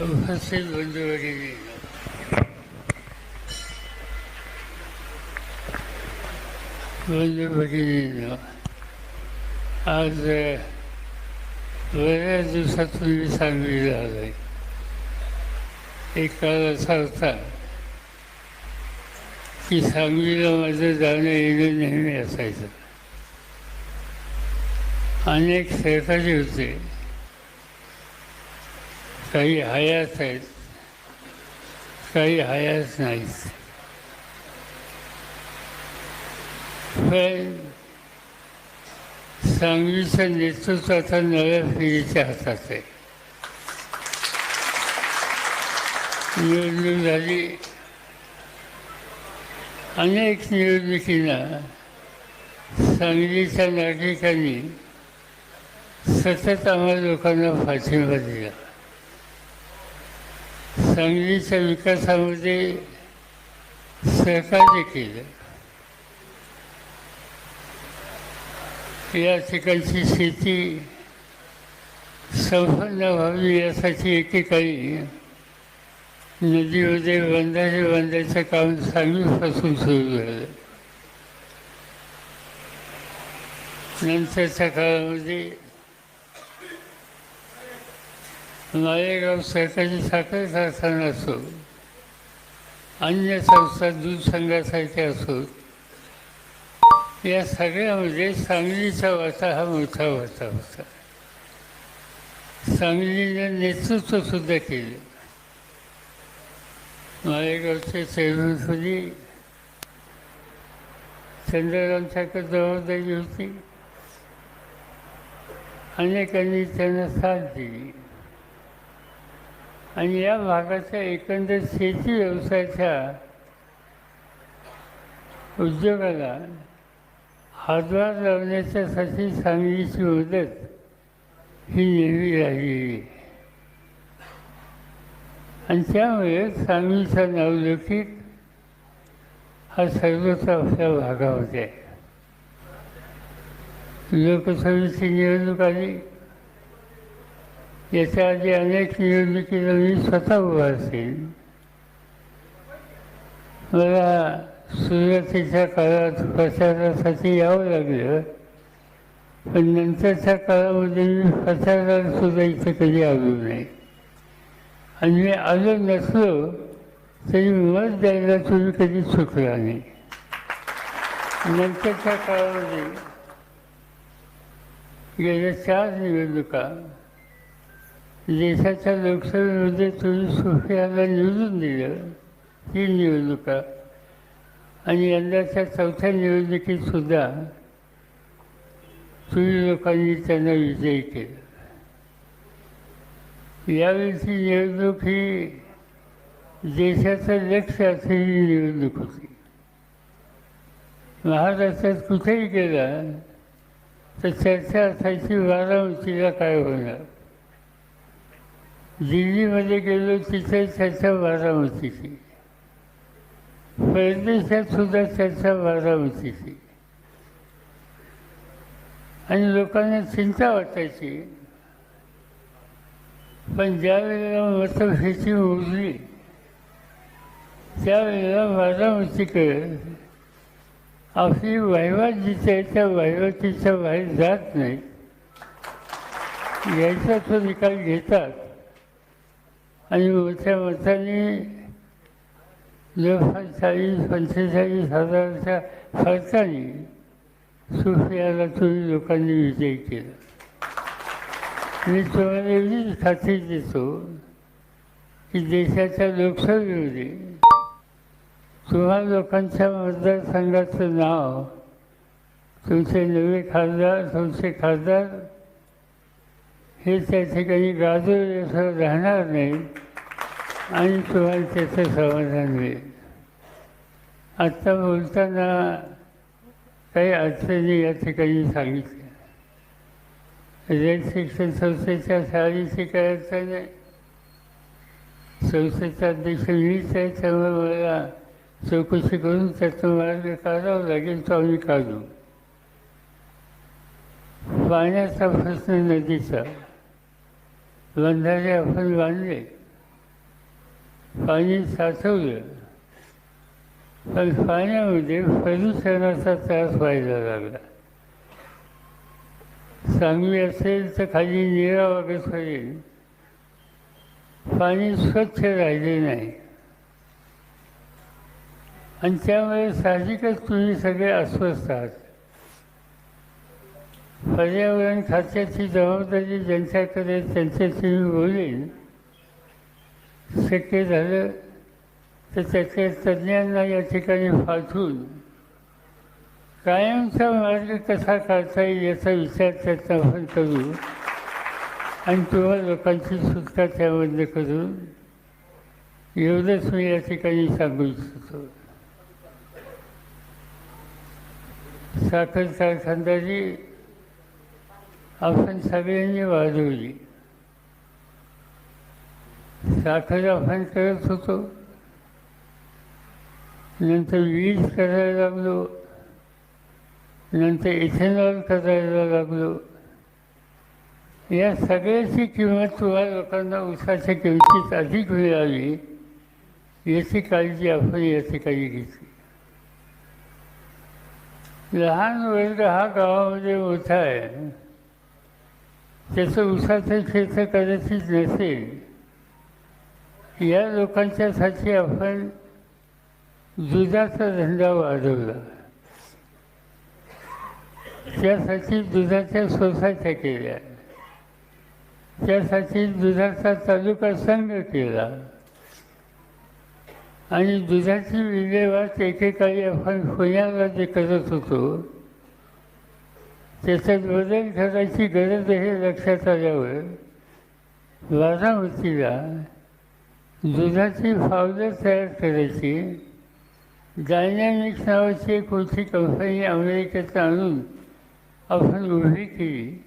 उपस्थित बंधू भगिनी बंधू भगिनींनो आज बऱ्याच दिवसातून मी सांगलीला आहे एक काळ असा होता की सांगलीला माझं जाणं येणं नेहमी असायचं अनेक सहकारी होते काही हयात आहेत काही हयात नाहीत. पण सांगलीचं नेतृत्व आता नव्या पिढीच्या हातात आहे. निवडणूक झाली. अनेक निवडणुकींना सांगलीच्या नागरिकांनी सतत आम्हा लोकांना पाठिंबा दिला. सांगलीच्या विकासामध्ये सहकार्य केलं. या ठिकाणची शेती संपन्न व्हावी यासाठी एकेकाळी नदीमध्ये बंधारे बांधायचं काम सांगलीपासून सुरू झालं. नंतरच्या काळामध्ये नायगाव सहकारी साखर कारखाना असो अन्य संस्था दूध संघासारख्या असोत या सगळ्यामध्ये म्हणजे सांगलीचा वाटा हा मोठा वाटा होता. सांगलीने नेतृत्वसुद्धा केलं. मालेगावचे चेअरमनपदी चंद्रकांताकडे जबाबदारी होती. अनेकांनी त्यांना साथ दिली. आणि या भागाच्या एकंदर शेती व्यवसायाच्या उद्योगाला हातभार लावण्याच्यासाठी सांगलीची मदत ही नेहमी राहिलेली आणि त्यामुळे सांगलीचा नावलौकिक हा सर्वत्र आपल्या भागामध्ये आहे. लोकसभेची निवडणूक आली. याच्या आधी अनेक निवडणुकीला मी स्वतः उभा असेल. मला सुरुवातीच्या काळात प्रचारासाठी यावं लागलं पण नंतरच्या काळामध्ये मी प्रचाराला सुद्धा इथे कधी आलो नाही. आणि मी आलो नसलो तरी मत द्यायला तुम्ही कधी चुकला नाही. नंतरच्या काळामध्ये गेल्या चार निवडणुका देशाच्या लोकसभेमध्ये तुम्ही सुफियाला निवडून दिलं. ही निवडणुका आणि यंदाच्या चौथ्या निवडणुकीत सुद्धा तुम्ही लोकांनी त्यांना विजयी केलं. यावेळीची निवडणूक ही देशाचं लक्ष असलेली निवडणूक होती. महाराष्ट्रात कुठेही गेला तर चर्चा असायची बारामतीला काय होणार? दिल्लीमध्ये गेलो तिथे चर्चा बारामतीची परदेशात सुद्धा चर्चा बारामतीची आणि लोकांना चिंता वाटायची. पण ज्या वेळेला मतपेटी मोजली त्यावेळेला बारामतीकडे आपली वहिवाट जिथे त्या वहिवाटीच्या बाहेर जात नाही. यायचा तो निकाल घेतात. आणि मोठ्या मताने जवळपास चाळीस पंचेचाळीस हजाराच्या फरकाने सुफियाला तुम्ही लोकांनी विजय केला. मी तुम्हाला एवढीच खात्री देतो की देशाच्या लोकसभेमध्ये तुम्हा लोकांच्या मतदारसंघाचं नाव तुमचे नवे खासदार तुमचे खासदार हे त्या ठिकाणी असं राहणार नाही आणि तुम्हाला त्याचं समाधान मिळेल आत्ता बोलताना काही अडचणी या ठिकाणी सांगितल्या. रेड शिक्षण संस्थेच्या शाळेची काय अडचण आहे संस्थेचा अध्यक्ष मीच आहे त्यामुळे मला चौकशी करून त्याचं मार्ग काढावं लागेल तो आम्ही काढू. पाण्याचा प्रश्न नदीचा. बंधारे आपण बांधले. पाणी साचवलं. पण पाण्यामध्ये प्रदूषणाचा त्रास व्हायला लागला. चांगली असेल तर खाली निरा होईल. पाणी स्वच्छ राहिले नाही. आणि त्यामुळे साहजिकच तुम्ही सगळे अस्वस्थ आहात. पर्यावरण खात्याची जबाबदारी ज्यांच्याकडे त्यांच्याशी मी बोलेन शक्य झालं तर त्याच्या तज्ज्ञांना या ठिकाणी पाठवून कायमचा मार्ग कसा काढता येईल याचा विचार त्याचा आपण करू. आणि किंवा लोकांची सुटका त्यामध्ये करून एवढंच मी या ठिकाणी सांगू इच्छितो. साखर कारखानदारी आपण सगळ्यांनी वाढवली साखर आपण करत होतो. नंतर वीज करायला लागलो. नंतर इथेनॉल करायला लागलो. या सगळ्याची किंमत तुम्हाला लोकांना उसाच्या किमतीत अधिक मिळावी याची काळजी आपण या ठिकाणी घेतली. लहान वर्ग हा गावामध्ये मोठा आहे. त्याचं उसाचं क्षेत्र कदाचित नसेल. या लोकांच्यासाठी आपण दुधाचा धंदा वाढवला. त्यासाठी दुधाच्या सोसायट्या केल्या. त्यासाठी दुधाचा तालुका संघ केला. आणि दुधाची विल्हेवाट एकेकाळी आपण पुण्याला जे करत होतो. त्याच्यात बदल करायची गरज हे लक्षात आल्यावर. बारामतीला दुधाची फावलं तयार करायची. डायनॅमिक्स नावाची एक मोठी कंपनी अमेरिकेत आणून आपण उभी केली.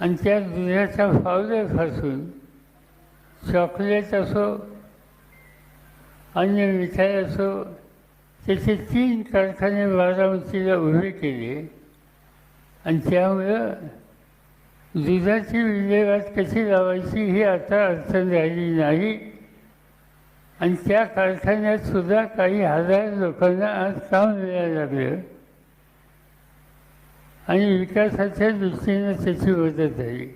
आणि त्या दुधाच्या पावडरपासून चॉकलेट असो अन्य मिठाई असो त्याचे तीन कारखाने बारामतीला उभे केले. आणि त्यामुळं दुधाची विल्हेवाट कशी लावायची ही आता अडचण राहिली नाही. आणि त्या कारखान्यात सुद्धा काही हजार लोकांना आज काम मिळायला लागलं. आणि विकासाच्या दृष्टीनं त्याची मदत झाली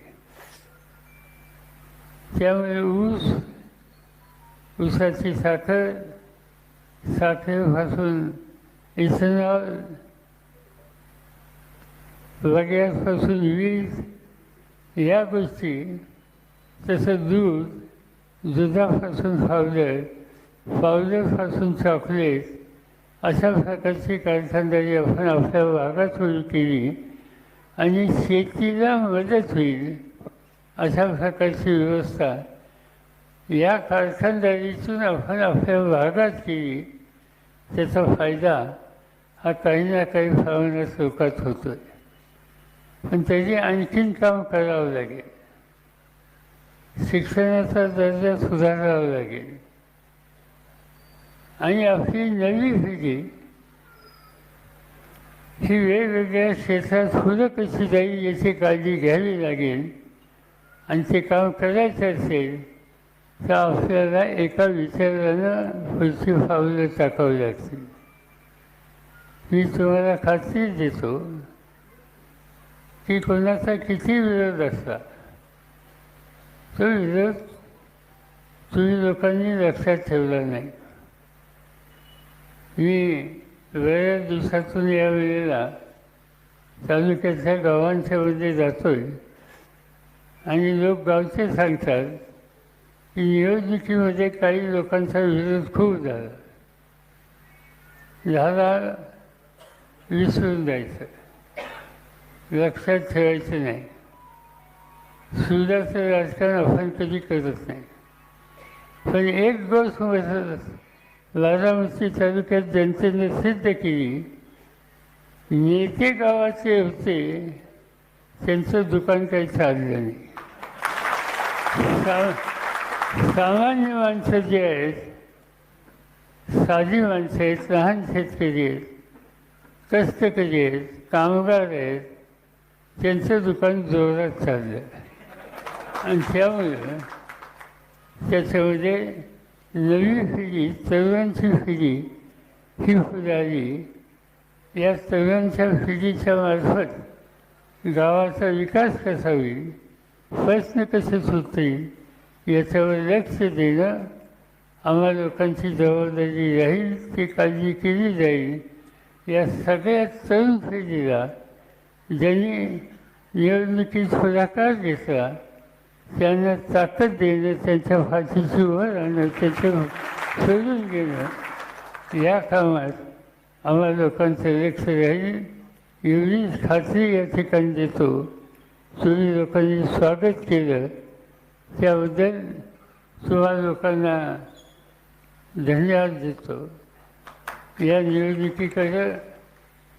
त्यामुळे ऊस ऊसाची साखर साखरेपासून इथेनॉल वगैरेपासून वीज या गोष्टी तसं दूध दुधापासून पावडर पावडरपासून चॉकलेट अशा प्रकारची कारखानदारी आपण आपल्या भागात सुरू केली आणि शेतीला मदत होईल अशा प्रकारची व्यवस्था या कारखानदारीतून आपण आपल्या भागात केली. त्याचा फायदा हा काही ना काही प्रमाणात लोकात होतो आहे पण त्याचे आणखीन काम करावं लागेल. शिक्षणाचा दर्जा सुधारावा लागेल. आणि आपली नवी पिढी ही वेगवेगळ्या क्षेत्रात पुढं कशी जाईल याची काळजी घ्यावी लागेल आणि ते काम करायचं असेल तर आपल्याला एका विचारानं पुढची पावलं टाकावी लागतील. मी तुम्हाला खात्री देतो की कोणाचा किती विरोध असला? तो विरोध तुम्ही लोकांनी लक्षात ठेवला नाही. मी वेळेस दिवसातून या वेळेला तालुक्याच्या गावांच्या मध्ये जातोय आणि लोक गावचे सांगतात की निवडणुकीमध्ये काही लोकांचा विरोध खूप झाला. झाला विसरून जायचं. लक्षात ठेवायचं नाही. सुधाचं राजकारण आपण कधी करत नाही. पण एक गोष्ट बारामती तालुक्यात जनतेने सिद्ध केली नेते गावाचे होते त्यांचं दुकान काही चाललं नाही. सा सामान्य माणसं जे आहेत साधी माणसं आहेत लहान शेतकरी आहेत कष्टकरी आहेत कामगार आहेत त्यांचं दुकान जोरात चाललं. आणि त्यामुळं त्याच्यामध्ये नवी पिढी तरुणांची पिढी ही फुलाली या तरुणांच्या पिढीच्या मार्फत गावाचा विकास कसा होईल प्रश्न कसे सुटतील याच्यावर लक्ष देणं आम्हा लोकांची जबाबदारी राहील ती काळजी केली जाईल या सगळ्या तरुण पिढीला ज्यांनी निवडणुकीत पुढाकार घेतला त्यांना ताकद देणं त्यांच्या भाषेची वर आणणं त्यांचं सोडून घेणं या कामात आम्हा लोकांचं लक्ष राहील. एवढीच खात्री या ठिकाणी देतो. तुम्ही लोकांनी स्वागत केलं. त्याबद्दल तुम्हा लोकांना धन्यवाद देतो. या निवडणुकीकडं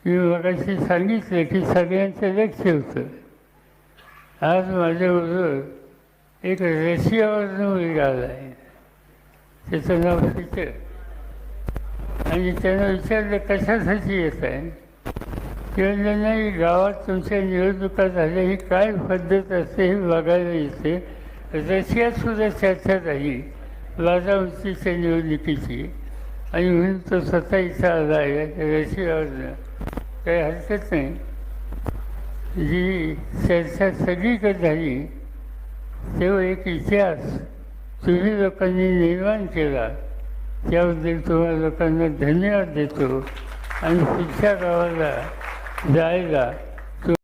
मी मगाशी सांगितलं की सगळ्यांचं लक्ष होतं. आज माझ्याबरोबर एक रशियावरनं मुलगा आला आहे त्याचं नाव पीटर. आणि त्यानं विचारलं कशासाठी येत आहे किंवा नाही गावात तुमच्या निवडणुका झाल्या ही काय पद्धत असते हे बघायला येते. रशियात सुद्धा चर्चा झाली बाजावतीच्या निवडणुकीची. आणि म्हणून तो स्वतः इथं आला आहे रशियावरनं. काही हरकत नाही. जी चर्चा सगळीकडे झाली तेव्हा एक इतिहास तुम्ही लोकांनी निर्माण केला. त्याबद्दल तुम्हाला लोकांना धन्यवाद देतो. आणि पुढच्या गावाला जायला